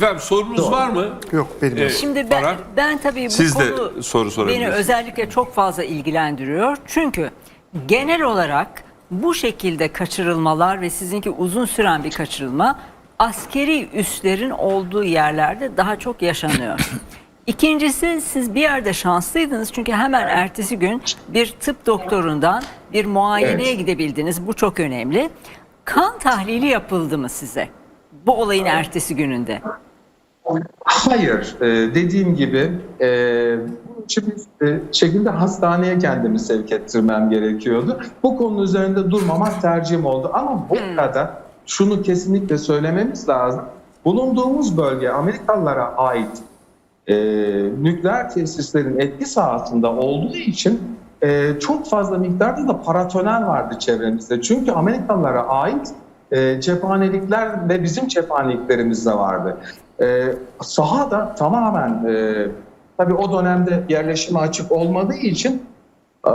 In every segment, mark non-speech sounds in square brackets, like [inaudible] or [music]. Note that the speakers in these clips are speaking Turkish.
Efendim sorunuz var mı? Yok benim yok. Ee, Şimdi ben, Baran, ben tabii bu Siz de konu soru beni sorabilirsiniz. özellikle çok fazla ilgilendiriyor. Çünkü genel olarak bu şekilde kaçırılmalar ve sizinki uzun süren bir kaçırılma askeri üslerin olduğu yerlerde daha çok yaşanıyor. [coughs] İkincisi siz bir yerde şanslıydınız çünkü hemen ertesi gün bir tıp doktorundan bir muayeneye Evet. gidebildiniz. Bu çok önemli. Kan tahlili yapıldı mı size? Bu olayın ertesi gününde. Hayır, e, dediğim gibi e, bunun için bir e, şekilde hastaneye kendimi sevk ettirmem gerekiyordu. Bu konu üzerinde durmamak tercihim oldu. Ama bu arada şunu kesinlikle söylememiz lazım. Bulunduğumuz bölge Amerikalılara ait e, nükleer tesislerin etkisi altında olduğu için e, çok fazla miktarda da paratonel vardı çevremizde. Çünkü Amerikalılara ait e, cephanelikler ve bizim cephaneliklerimiz de vardı. E, saha da tamamen e, tabii o dönemde yerleşime açık olmadığı için e,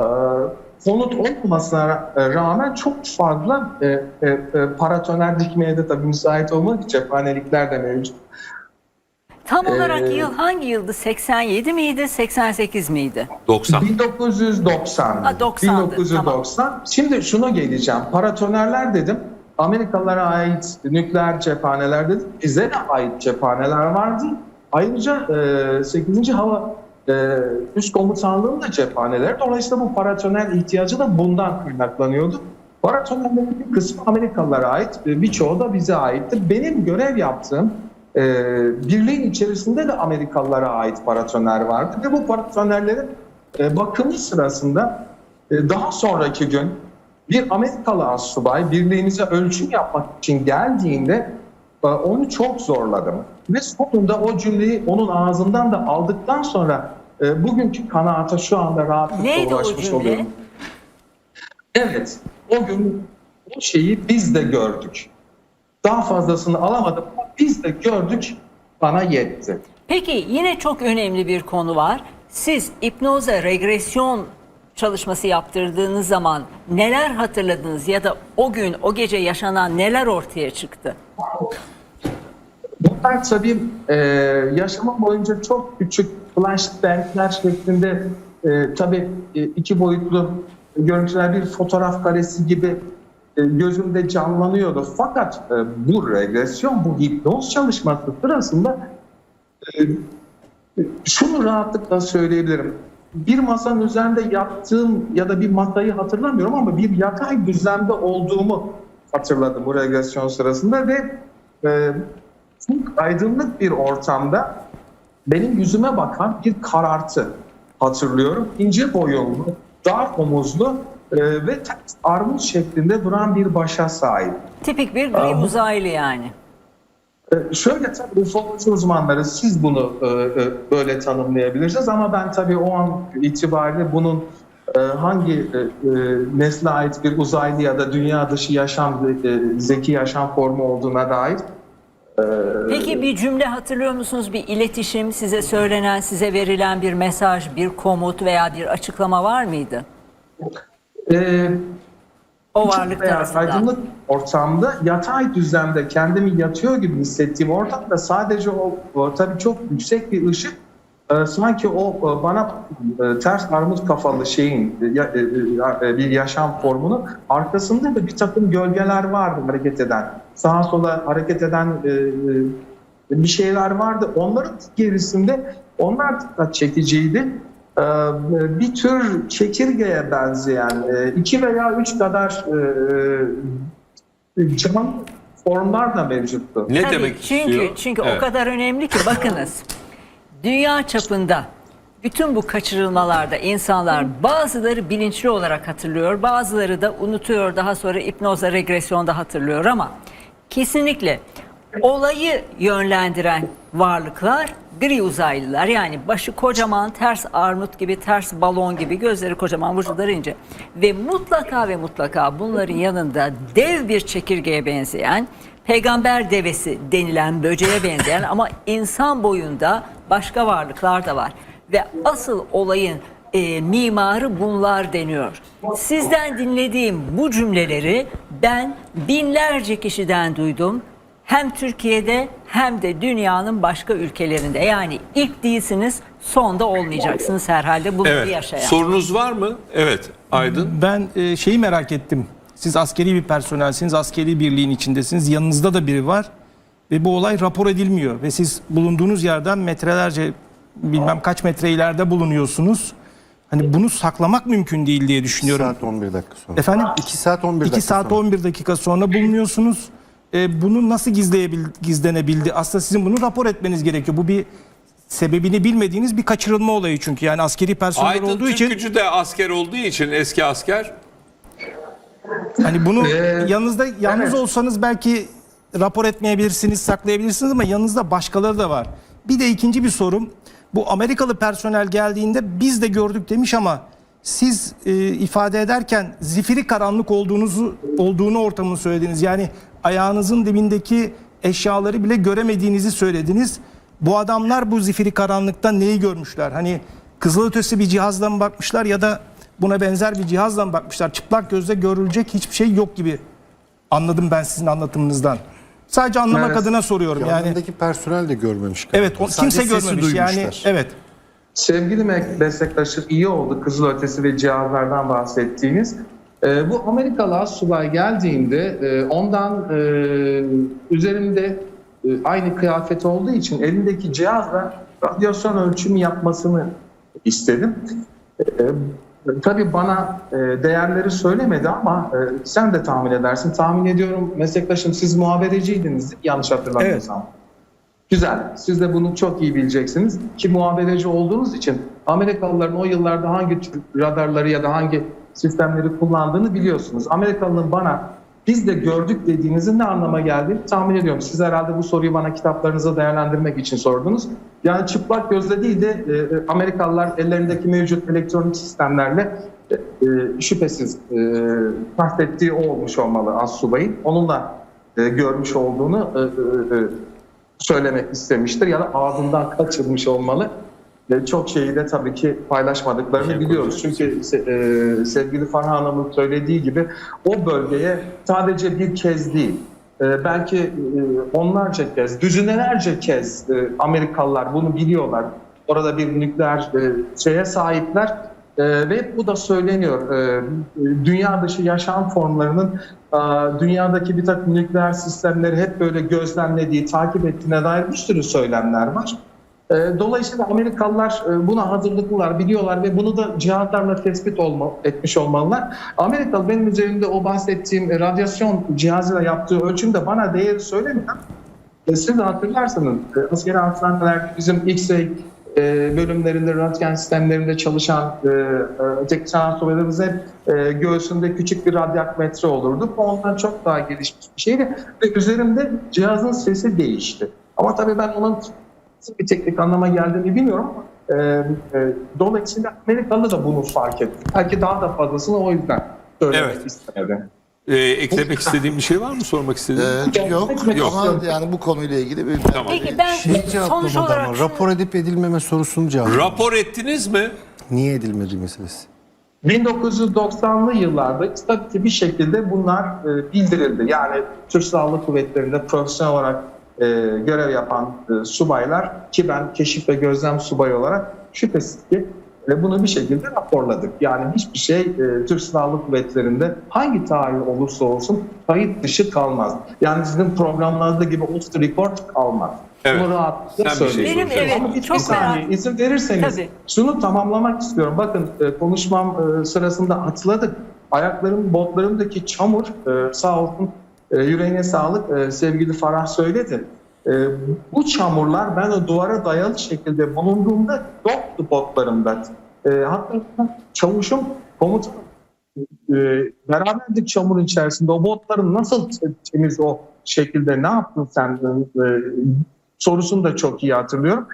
konut olmamasına rağmen çok fazla e, e, e, paratonel dikmeye de tabii müsait olmadığı için cephanelikler de mevcut. Tam olarak Ee, yıl hangi yıldı? 87 miydi, 88 miydi? 90. 1990. Ha, 90'dı, 1990. Şimdi şuna geleceğim. Paratonerler dedim. Amerikalılara ait nükleer cephaneler. Bize de ait cephaneler vardı. Ayrıca e, 8. Hava e, Üst Komutanlığı'nın da cephaneleri. Dolayısıyla bu paratoner ihtiyacı da bundan kaynaklanıyordu. Paratonerlerin bir kısmı Amerikalılara ait, e, birçoğu da bize aitti. Benim görev yaptığım e, birliğin içerisinde de Amerikalılara ait paratoner vardı ve bu paratonerlerin bakımı sırasında daha sonraki gün bir Amerikalı asubay birliğimize ölçüm yapmak için geldiğinde e, onu çok zorladım. Ve sonunda o cümleyi onun ağzından da aldıktan sonra e, bugünkü kanaata şu anda rahatlıkla Neydi ulaşmış oluyorum. Evet, o gün o şeyi biz de gördük. Daha fazlasını alamadım ama biz de gördük, bana yetti. Peki yine çok önemli bir konu var. Siz hipnoza regresyon çalışması yaptırdığınız zaman neler hatırladınız ya da o gün o gece yaşanan neler ortaya çıktı? Bunlar tabii e, yaşamım boyunca çok küçük flashbackler şeklinde e, tabii e, iki boyutlu görüntüler bir fotoğraf karesi gibi e, gözümde canlanıyordu. Fakat e, bu regresyon, bu hipnoz çalışması sırasında e, şunu rahatlıkla söyleyebilirim. Bir masanın üzerinde yattığım ya da bir masayı hatırlamıyorum ama bir yatay düzlemde olduğumu hatırladım bu regresyon sırasında ve e, çok aydınlık bir ortamda benim yüzüme bakan bir karartı hatırlıyorum. İnce boyunlu, dar omuzlu e, ve ters armut şeklinde duran bir başa sahip. Tipik bir gri uzaylı yani. Ee, Şöyle tabii ufoloji uzmanları siz bunu e, e, böyle tanımlayabilirsiniz ama ben tabii o an itibariyle bunun e, hangi nesle ait bir uzaylı ya da dünya dışı yaşam, zeki yaşam formu olduğuna dair Peki bir cümle hatırlıyor musunuz? Bir iletişim, size söylenen, size verilen bir mesaj, bir komut veya bir açıklama var mıydı? e, O varlık tarafından. aydınlık ortamda yatay düzlemde kendimi yatıyor gibi hissettiğim ortamda sadece o, o tabii çok yüksek bir ışık e, sanki o e, bana e, ters armut kafalı şeyin e, e, e, bir yaşam formunu arkasında da bir takım gölgeler vardı hareket eden. Sağa sola hareket eden e, e, bir şeyler vardı. Onların gerisinde onlar dikkat çekiciydi. Ee, bir tür çekirgeye benzeyen e, iki veya üç kadar e, canlı formlar da mevcuttu. Ne Tabii, demek çünkü, istiyor? Çünkü Evet. o kadar önemli ki bakınız. Dünya çapında bütün bu kaçırılmalarda insanlar bazıları bilinçli olarak hatırlıyor, bazıları da unutuyor daha sonra hipnozla regresyonda hatırlıyor ama kesinlikle olayı yönlendiren varlıklar gri uzaylılar yani başı kocaman ters armut gibi ters balon gibi gözleri kocaman vücutları ince ve mutlaka ve mutlaka bunların yanında dev bir çekirgeye benzeyen peygamber devesi denilen böceğe benzeyen ama insan boyunda başka varlıklar da var ve asıl olayın e, mimarı bunlar deniyor. Sizden dinlediğim bu cümleleri ben binlerce kişiden duydum. Hem Türkiye'de hem de dünyanın başka ülkelerinde. Yani ilk değilsiniz, son da olmayacaksınız herhalde bunu Evet. yaşayan. Sorunuz var mı? Evet. Aydın. Ben e, şeyi merak ettim. Siz askeri bir personelsiniz, askeri birliğin içindesiniz. Yanınızda da biri var ve bu olay rapor edilmiyor. Ve siz bulunduğunuz yerden metrelerce, bilmem kaç metre ileride bulunuyorsunuz. Hani bunu saklamak mümkün değil diye 2 düşünüyorum. saat 11 dakika sonra. Efendim? 2 saat 11 dakika 2 saat sonra. 11 dakika sonra bulunuyorsunuz. E, bunu nasıl gizleyebil, gizlenebildi? Aslında sizin bunu rapor etmeniz gerekiyor. Bu bir sebebini bilmediğiniz bir kaçırılma olayı çünkü. Yani askeri personel Aydın olduğu için Türkücü de asker olduğu için eski asker. Hani bunu Ee, yanınızda yalnız evet. olsanız belki rapor etmeyebilirsiniz, saklayabilirsiniz ama yanınızda başkaları da var. Bir de ikinci bir sorum. Bu Amerikalı personel geldiğinde biz de gördük demiş ama siz e, ifade ederken zifiri karanlık olduğunuzu olduğunu ortamını söylediniz. Yani ayağınızın dibindeki eşyaları bile göremediğinizi söylediniz. Bu adamlar bu zifiri karanlıkta neyi görmüşler? Hani kızılötesi bir cihazla mı bakmışlar ya da buna benzer bir cihazla mı bakmışlar? Çıplak gözle görülecek hiçbir şey yok gibi anladım ben sizin anlatımınızdan. Sadece anlamak Evet. adına soruyorum yani. Yanındaki personel de görmemiş. galiba. Evet o, kimse görmemiş yani. Evet. Sevgili me- meslektaşım iyi oldu kızılötesi ve cihazlardan bahsettiğiniz. Ee, bu Amerikalı subay geldiğinde e, ondan e, üzerinde e, aynı kıyafet olduğu için elindeki cihazla radyasyon ölçümü yapmasını istedim. E, tabii bana e, değerleri söylemedi ama e, sen de tahmin edersin. Tahmin ediyorum meslektaşım siz muhabereciydiniz yanlış hatırlamıyorsam. Güzel. Siz de bunu çok iyi bileceksiniz. Ki muhabereci olduğunuz için Amerikalıların o yıllarda hangi radarları ya da hangi sistemleri kullandığını biliyorsunuz. Amerikalı'nın bana biz de gördük dediğinizin ne anlama geldiğini tahmin ediyorum. Siz herhalde bu soruyu bana kitaplarınıza değerlendirmek için sordunuz. Yani çıplak gözle değil de e, Amerikalılar ellerindeki mevcut elektronik sistemlerle e, e, şüphesiz e, kastettiği o olmuş olmalı as subayın. Onunla e, görmüş olduğunu e, e, e, söylemek istemiştir ya da ağzından kaçırmış olmalı. Ve çok şeyi de tabii ki paylaşmadıklarını biliyoruz. Çünkü e, sevgili Farha Hanım'ın söylediği gibi o bölgeye sadece bir kez değil, e, belki e, onlarca kez, düzinelerce kez e, Amerikalılar bunu biliyorlar. Orada bir nükleer e, şeye sahipler. E, ve bu da söyleniyor. E, dünya dışı yaşam formlarının e, dünyadaki bir takım nükleer sistemleri hep böyle gözlemlediği, takip ettiğine dair bir sürü söylemler var. E, Dolayısıyla Amerikalılar e, buna hazırlıklılar, biliyorlar ve bunu da cihazlarla tespit olma, etmiş olmalılar. Amerikalı benim üzerimde o bahsettiğim e, radyasyon cihazıyla yaptığı ölçümde bana değeri söylemeden e, siz hatırlarsanız e, askeri hastanelerde bizim X-ray bölümlerinde, röntgen sistemlerinde çalışan e, e, teknisyen subaylarımız hep e, göğsünde küçük bir radyakmetre olurdu. Ondan çok daha gelişmiş bir şeydi. Ve üzerimde cihazın sesi değişti. Ama tabii ben onun bir teknik anlama geldiğini bilmiyorum ama e, e, dolayısıyla Amerikalı da bunu fark etti. Belki daha da fazlasını o yüzden söylemek Evet. istemedi. Ee, eklemek istediğin bir şey var mı? Sormak istediğin? Ee, yok, Yok. ama yani bu konuyla ilgili bir Tamam. Peki ben şey sonuç cevaplamadı olarak ama rapor edip edilmeme sorusunu cevapladı. Rapor ettiniz mi? Niye edilmediği meselesi. 1990'lı yıllarda tabii ki bir şekilde bunlar e, bildirildi. Yani Türk Silahlı Kuvvetleri'nde profesyonel olarak e, görev yapan e, subaylar ki ben keşif ve gözlem subayı olarak şüphesiz ki e, bunu bir şekilde raporladık. Yani hiçbir şey e, Türk Silahlı Kuvvetleri'nde hangi tarih olursa olsun kayıt dışı kalmaz. Yani sizin programlarda gibi off the record kalmaz. Evet. Bunu rahatlıkla şey söyleyeyim. Benim evet, Ama bir, çok bir saniye merak- izin verirseniz Tabii. şunu tamamlamak istiyorum. Bakın e, konuşmam e, sırasında atladık. Ayaklarım, botlarımdaki çamur e, sağ olsun e, yüreğine sağlık e, sevgili Farah söyledi. E, bu çamurlar ben o duvara dayalı şekilde bulunduğumda yoktu botlarımda. E, hatta çavuşum komutanım e, beraberdik çamurun içerisinde. O botların nasıl te- temiz o şekilde ne yaptın sen e, sorusunu da çok iyi hatırlıyorum.